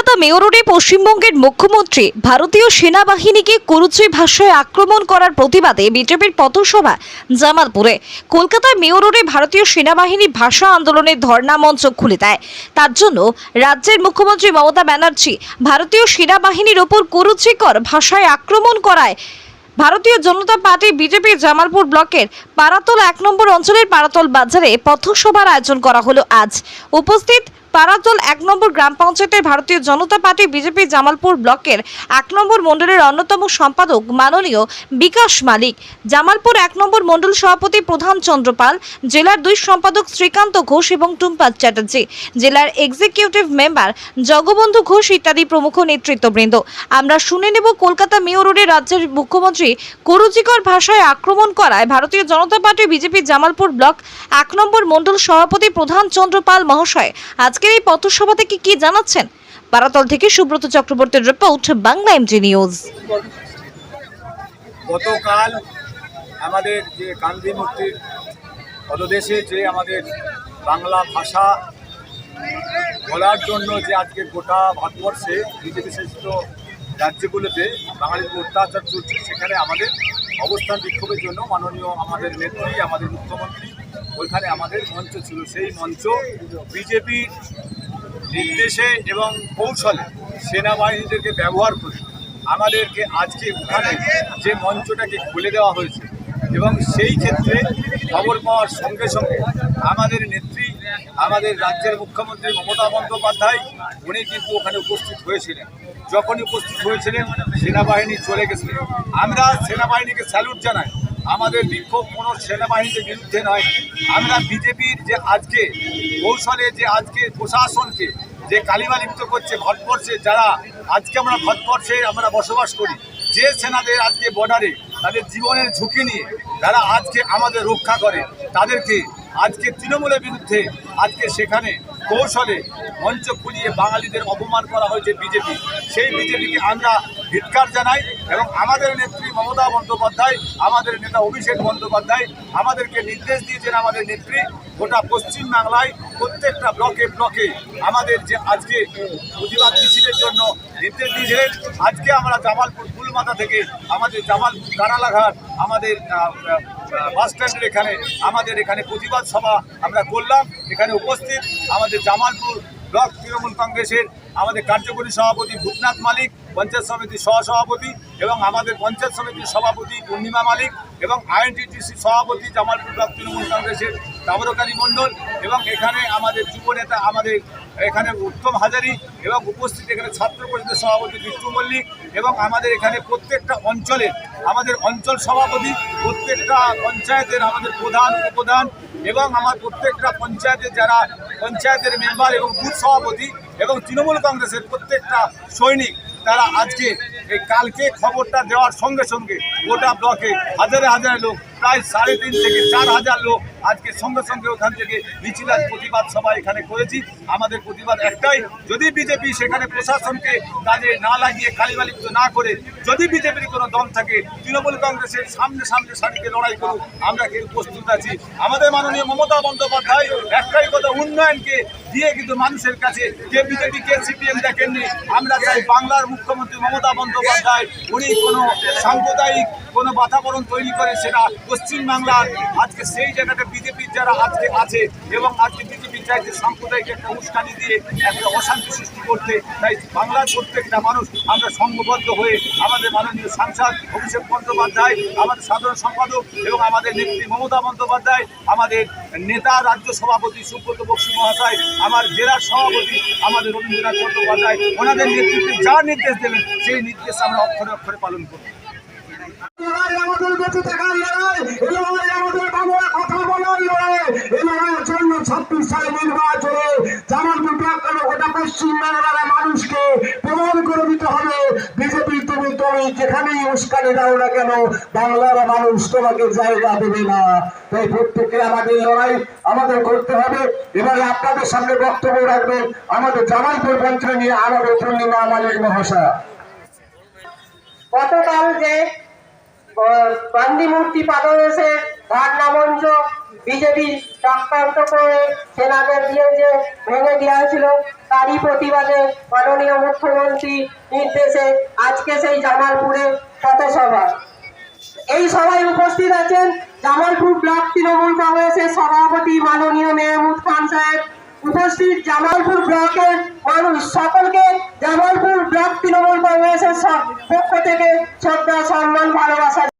Kolkata mayor রোডে পশ্চিমবঙ্গের মুখ্যমন্ত্রী ভারতীয় সেনাবাহিনীকে কুরুচি ভাষায় আক্রমণ করার প্রতিবাদে বিজেপির পথসভা জামালপুরে। কলকাতার মেয়রোডে ভারতীয় সেনাবাহিনী ভাষা আন্দোলনের ধর্ণা মঞ্চ খুলে দেয়। তার জন্য রাজ্যের মুখ্যমন্ত্রী মমতা ব্যানার্জি ভারতীয় সেনাবাহিনীর ওপর কুরুচিকর ভাষায় আক্রমণ করায়। ভারতীয় জনতা পার্টি বিজেপি জামালপুর ব্লকের পারাতল এক নম্বর অঞ্চলের পারাতল বাজারে পথসভার আয়োজন করা হলো আজ। উপস্থিত পারাতল এক নম্বর গ্রাম পঞ্চায়েতের ভারতীয় জনতা পার্টি বিজেপি জামালপুর ব্লকের এক নম্বর মণ্ডলের অন্যতম সম্পাদক মাননীয় বিকাশ মালিক। জামালপুর এক নম্বর মণ্ডল সভাপতি প্রধান চন্দ্রপাল জেলার দুই সম্পাদক শ্রীকান্ত ঘোষ এবং টুম্পা চ্যাটার্জি, জেলার এক্সিকিউটিভ মেম্বার জগবন্ধু ঘোষ ইত্যাদি প্রমুখ নেতৃত্ববৃন্দ। আমরা শুনে নেব কলকাতা মেয়র রোডে রাজ্যের মুখ্যমন্ত্রী কুরুচিকর ভাষায় আক্রমণ করায় Bharatiya Janata party BJP Jamalpur block এক নম্বর মণ্ডল সভাপতি প্রধান চন্দ্রপাল মহাশয় আজকের এই পথসভা থেকে কি জানাচ্ছেন? পারাতল থেকে সুব্রত চক্রবর্তীর রিপোর্ট, বাংলা এমজি নিউজ। গতকাল আমাদের যে গান্ধী মূর্তির পদদেশে যে আমাদের বাংলা ভাষা বলার জন্য যে আজকে গোটা ভারতবর্ষে বিজেপি শাসিত রাজ্যগুলোতে বাঙালির অত্যাচার চলছে, সেখানে আমাদের অবস্থান বিক্ষোভের জন্য মাননীয় আমাদের নেত্রী, আমাদের মুখ্যমন্ত্রী ওইখানে আমাদের মঞ্চ ছিল। সেই মঞ্চ বিজেপির নির্দেশে এবং কৌশলে সেনাবাহিনীদেরকে ব্যবহার করে আমাদেরকে আজকে ওখানে যে মঞ্চটাকে খুলে দেওয়া হয়েছে এবং সেই ক্ষেত্রে খবর পাওয়ার সঙ্গে সঙ্গে আমাদের নেত্রী, আমাদের রাজ্যের মুখ্যমন্ত্রী মমতা বন্দ্যোপাধ্যায়, উনি কিন্তু ওখানে উপস্থিত হয়েছিলেন। যখনই উপস্থিত হয়েছিলেন, সেনাবাহিনী চলে গেছিলেন আমরা সেনাবাহিনীকে স্যালুট জানাই। আমাদের বিক্ষোভ কোনো সেনাবাহিনীর বিরুদ্ধে নয়। আমরা বিজেপির যে আজকে কৌশলে, যে আজকে প্রশাসনকে, যে কালিমা লিপ্ত করছে ভারতবর্ষে যারা আজকে আমরা ভারতবর্ষে আমরা বসবাস করি, যে সেনাদের আজকে বর্ডারে তাদের জীবনের ঝুঁকি নিয়ে যারা আজকে আমাদের রক্ষা করে, তাদেরকে আজকে তৃণমূলের বিরুদ্ধে, আজকে সেখানে কৌশলে মঞ্চ খুলিয়ে বাঙালিদের অপমান করা হয়েছে বিজেপি। সেই বিজেপিকে আমরা ধিৎকার জানাই এবং আমাদের নেত্রী মমতা বন্দ্যোপাধ্যায়, আমাদের নেতা অভিষেক বন্দ্যোপাধ্যায় আমাদেরকে নির্দেশ দিয়েছেন আমাদের নেত্রী, গোটা পশ্চিমবাংলায় প্রত্যেকটা ব্লকে ব্লকে আমাদের যে আজকে প্রতিবাদ মিছিলের জন্য নির্দেশ দিয়েছিলেন আজকে আমরা জামালপুর ফুলমাথা থেকে আমাদের জামালপুর কানালাঘাট আমাদের আহ, আহ, বাস স্ট্যান্ডের এখানে আমাদের এখানে প্রতিবাদ সভা আমরা করলাম। এখানে উপস্থিত আমাদের জামালপুর ব্লক তৃণমূল কংগ্রেসের আমাদের কার্যকরী সভাপতি ভূতনাথ মালিক পঞ্চায়েত সমিতির সহসভাপতি এবং আমাদের পঞ্চায়েত সমিতির সভাপতি পূর্ণিমা মালিক এবং আইএনটিটিসি সভাপতি জামালপুর ব্লক তৃণমূল কংগ্রেসের তাবরকালী মণ্ডল এবং এখানে আমাদের যুব নেতা আমাদের এখানে উত্তম হাজারি এবং উপস্থিত এখানে ছাত্র পরিষদের সভাপতি বিষ্ণু মল্লিক এবং আমাদের এখানে প্রত্যেকটা অঞ্চলে, আমাদের অঞ্চল সভাপতি, প্রত্যেকটা পঞ্চায়েতের আমাদের প্রধান, উপপ্রধান এবং আমার প্রত্যেকটা পঞ্চায়েতের যারা পঞ্চায়েতের মেম্বার এবং বুথ সভাপতি এবং তৃণমূল কংগ্রেসের প্রত্যেকটা সৈনিক, তারা আজকে এই কালকে খবরটা দেওয়ার সঙ্গে সঙ্গে গোটা ব্লকে হাজারে হাজারে লোক প্রায় সাড়ে তিন থেকে চার হাজার লোক আজকে সঙ্গে সঙ্গে ওখান থেকে মিছিল আজ প্রতিবাদ সভা এখানে করেছি। আমাদের প্রতিবাদ একটাই, যদি বিজেপি সেখানে প্রশাসনকে কাজে না লাগিয়ে কালিমালিপ্ত না করে, যদি বিজেপির কোনো দল থাকে, তৃণমূল কংগ্রেসের সামনে সামনে সারিকে লড়াই করুক, আমরা কিন্তু প্রস্তুত আছি। আমাদের মাননীয় মমতা বন্দ্যোপাধ্যায় একটাই কথা, উন্নয়নকে দিয়ে কিন্তু মানুষের কাছে কে বিজেপি, কে সিপিএম দেখেননি। আমরা চাই বাংলার মুখ্যমন্ত্রী মমতা বন্দ্যোপাধ্যায়, উনি কোনো সাম্প্রদায়িক কোনো বাতাবরণ তৈরি করে সেটা পশ্চিম বাংলার আজকে সেই জায়গাটা বিজেপির যারা আজকে আছে এবং আজকে বিজেপি চাইছে সাম্প্রদায়িক একটা উস্কানি দিয়ে একটা অশান্তি সৃষ্টি করতে, তাই বাংলার প্রত্যেকটা মানুষ আমরা সংঘবদ্ধ হয়ে আমাদের মাননীয় সাংসদ অভিষেক বন্দ্যোপাধ্যায়, আমাদের সাধারণ সম্পাদক এবং আমাদের নেত্রী মমতা বন্দ্যোপাধ্যায়, আমাদের নেতা, রাজ্য সভাপতি সুব্রত বক্সী মহাশয়, আমার জেলার সভাপতি, আমাদের রবীন্দ্রনাথ চট্টোপাধ্যায়, ওনাদের নেতৃত্বে যা নির্দেশ দেবেন, সেই নির্দেশ আমরা অক্ষরে অক্ষরে পালন করব। লড়াই আমাদের বেঁচে থাকার লড়াই এই লড়াই তুমি যেখানেই উস্কানি দাও না কেন, বাংলার মানুষ তোমাকে জায়গা দেবে না। তাই প্রত্যেকে আমাদের লড়াই আমাদের করতে হবে। এবারে আপনাদের সামনে বক্তব্য রাখবেন আমাদের জামালপুর পঞ্চায়েত নিয়ে আমাদের পূর্ণিমা মালিক মহাশয়। গতকাল যে গান্ধী মূর্তি পাদদেশে ধর্ণা মঞ্চ বিজেপি চক্রান্ত করে সেনাকে দিয়ে যে ভেঙে দেওয়া হয়েছিল তারই প্রতিবাদে মাননীয় মুখ্যমন্ত্রী নির্দেশে আজকে সেই জামালপুরে পথসভা এই সভায় উপস্থিত আছেন জামালপুর ব্লক তৃণমূল কংগ্রেসের সভাপতি মাননীয় মেহমুদ খান সাহেব। উপস্থিত জামালপুর ব্লকের মানুষ, সকলকে জামালপুর ব্লক তৃণমূল কংগ্রেসের পক্ষ থেকে শ্রদ্ধা, সম্মান, ভালোবাসা